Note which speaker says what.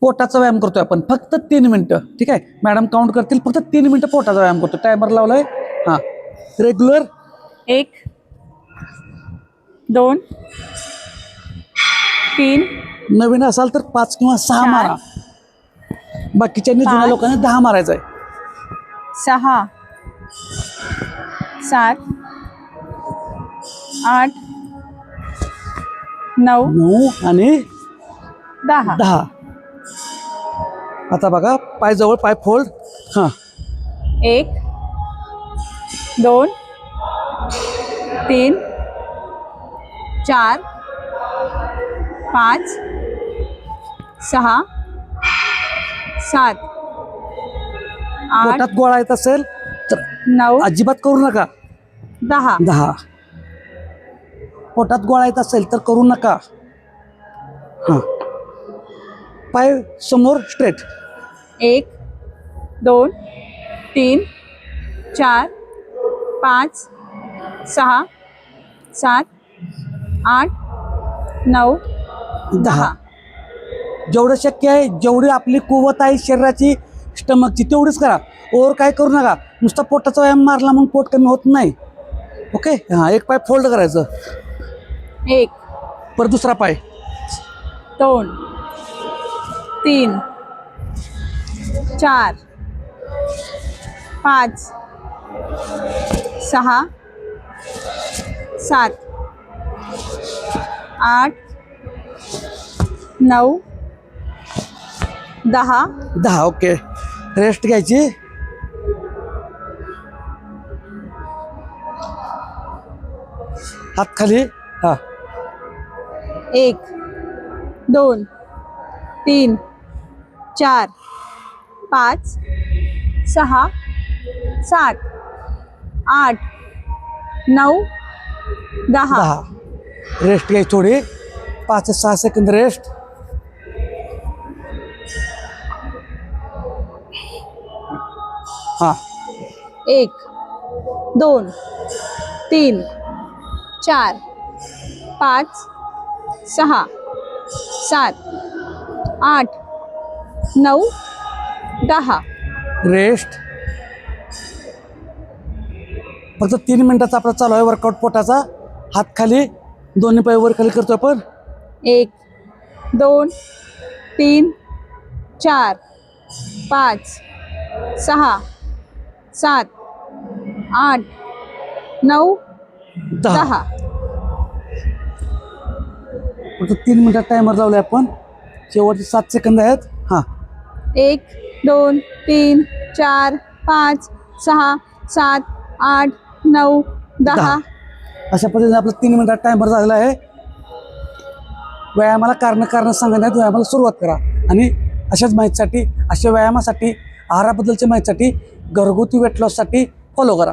Speaker 1: पोटाचा व्यायाम करतोय आपण. फक्त तीन मिनिटं. ठीक आहे? मॅडम काउंट करतील फक्त तीन मिनिटं पोटाचा व्यायाम करतो टायमर लावलाय. हां. रेग्युलर
Speaker 2: एक दोन तीन.
Speaker 1: नवीन असाल तर पाच किंवा सहा
Speaker 2: चार.
Speaker 1: मारा. बाकीच्यांनी जुन्या
Speaker 2: पाच.
Speaker 1: लोकांनी दहा मारायचा आहे.
Speaker 2: सहा. सात. आठ. नऊ.
Speaker 1: नऊ आणि
Speaker 2: दहा.
Speaker 1: दहा. आता बघा पाय जवळ पाय फोल्ड. हां.
Speaker 2: एक दोन तीन चार पाच सहा सात आठ
Speaker 1: पोटात गोळा येत असेल तर
Speaker 2: नऊ
Speaker 1: अजिबात करू नका.
Speaker 2: दहा.
Speaker 1: दहा. पोटात गोळा येत असेल तर करू नका. हां. पाय समोर स्ट्रेट
Speaker 2: एक दोन तीन चार पाच सहा सात आठ नऊ
Speaker 1: दहा. जेवढं शक्य आहे जेवढी आपली कुवत आहे शरीराची स्टमकची तेवढीच करा. ओवर काय करू नका. नुसता पोटाचा व्यायाम मारला मग पोट कमी होत नाही. ओके? हां एक पाय फोल्ड करायचं.
Speaker 2: एक
Speaker 1: परत दुसरा पाय.
Speaker 2: दोन तीन चार पाच सहा सात आठ नऊ दहा.
Speaker 1: दहा ओके. रेस्ट घ्यायची? हात खाली? हाँ.
Speaker 2: एक दोन तीन चार पाच सहा सात आठ नऊ दहा.
Speaker 1: दहा. रेस्ट घ्यायची थोडी. पाच ते सहा सेकंद रेस्ट हाँ.
Speaker 2: एक दोन तीन चार पाच सहा सात आठ नऊ दहा.
Speaker 1: रेस्ट. फक्त तीन मिनिटाचा आपला चालू आहे वर्कआउट पोटाचा. हात खाली दोन्ही पाय वर खाली करतो आपण.
Speaker 2: एक दोन तीन चार पाच सहा सात आठ नऊ
Speaker 1: दहा.
Speaker 2: दहा.
Speaker 1: फक्त तीन मिनिटात टायमर लावलाय आपण. शेवटचे सात सेकंद आहेत. हां.
Speaker 2: एक दोन तीन चार पाच सहा सात आठ नऊ दहा.
Speaker 1: अशा पद्धतीने आपला तीन मिनिटात टायमर झालेला आहे. व्यायामाला कारण कारण सांगण्यात व्यायामाला सुरुवात करा. आणि अशाच माहितीसाठी अशा व्यायामासाठी आहाराबद्दलच्या माहितीसाठी घरगुती वेट लॉससाठी फॉलो करा.